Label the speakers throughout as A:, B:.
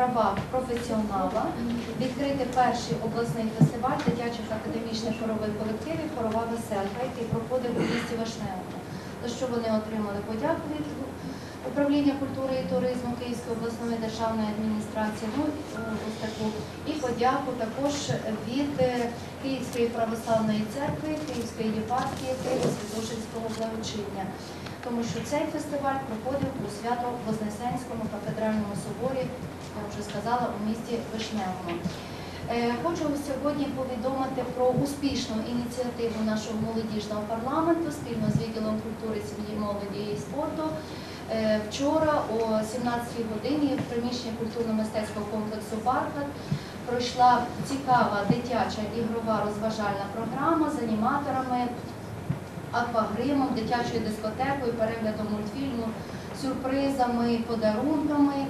A: правах професіонала відкрити перший обласний фестиваль дитячих академічних хорових колективів Хорова веселка, який проходив у місті Вишневому. За що вони отримали подяку від управління культури і туризму Київської обласної державної адміністрації. Ну ось і подяку також від е, Київської православної церкви, Київської єпархії, Києво-Святошинського благочиння. Тому що цей фестиваль проходив у Свято-Вознесенському кафедральному соборі, я вже сказала, у місті Вишневому. Е, Хочу сьогодні повідомити про успішну ініціативу нашого молодіжного парламенту спільно з відділом культури, сім'ї, молоді і спорту. Е, Вчора о 17-й годині в приміщенні культурно-мистецького комплексу Бархат пройшла цікава дитяча ігрова розважальна програма з аніматорами, аквагримом, дитячою дискотекою, переглядом мультфільму, сюрпризами, подарунками.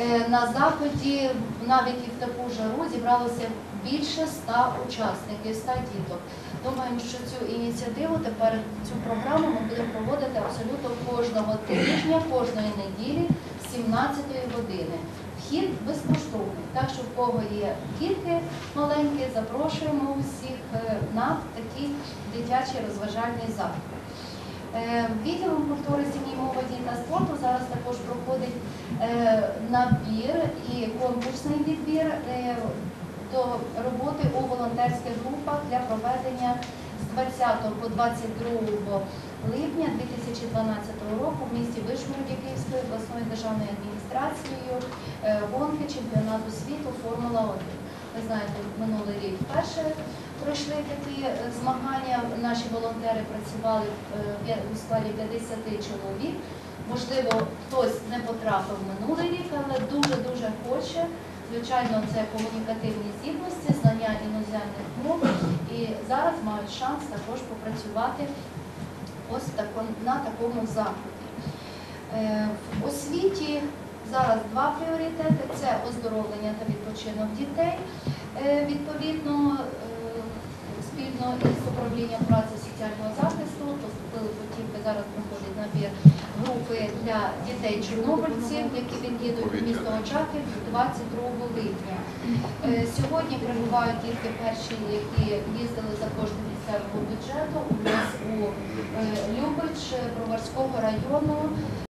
A: Е, На заході навіть і в таку жару зібралося більше ста учасників, ста діток. Думаємо, що цю ініціативу тепер цю програму ми будемо проводити абсолютно кожного тижня, кожної неділі з 17 години. Вхід безкоштовний, так що в кого є дітки маленькі, запрошуємо усіх е, на такий дитячий розважальний захід. Е, Відділом культури сім'ї, молоді та спорту зараз також проходить е, набір і конкурсний відбір е, до роботи у волонтерських групах для проведення з 20 по 22 липня 2012 року в місті Вишмурді Київської обласної державної адміністрацією е, гонки чемпіонату світу Формула 1. Ви знаєте, минулий рік вперше пройшли такі е, змагання. Наші волонтери працювали е, у складі 50 чоловік. Можливо, хтось не потрапив минулий рік, але дуже-дуже хоче. Звичайно, це комунікативні здібності, знання іноземних мов. І зараз мають шанс також попрацювати ось на такому заході. Е, В освіті зараз два пріоритети: це оздоровлення та відпочинок дітей. Е, Відповідно, е, спільно із управлінням праці соціального захисту поступили потівки, зараз проходить набір групи для дітей чорнобильців, які від'їдуть в місто Очаків 22 липня. Е, Сьогодні прибувають тільки перші, які їздили за кошти місцевого бюджету. У нас у Любич Броварського району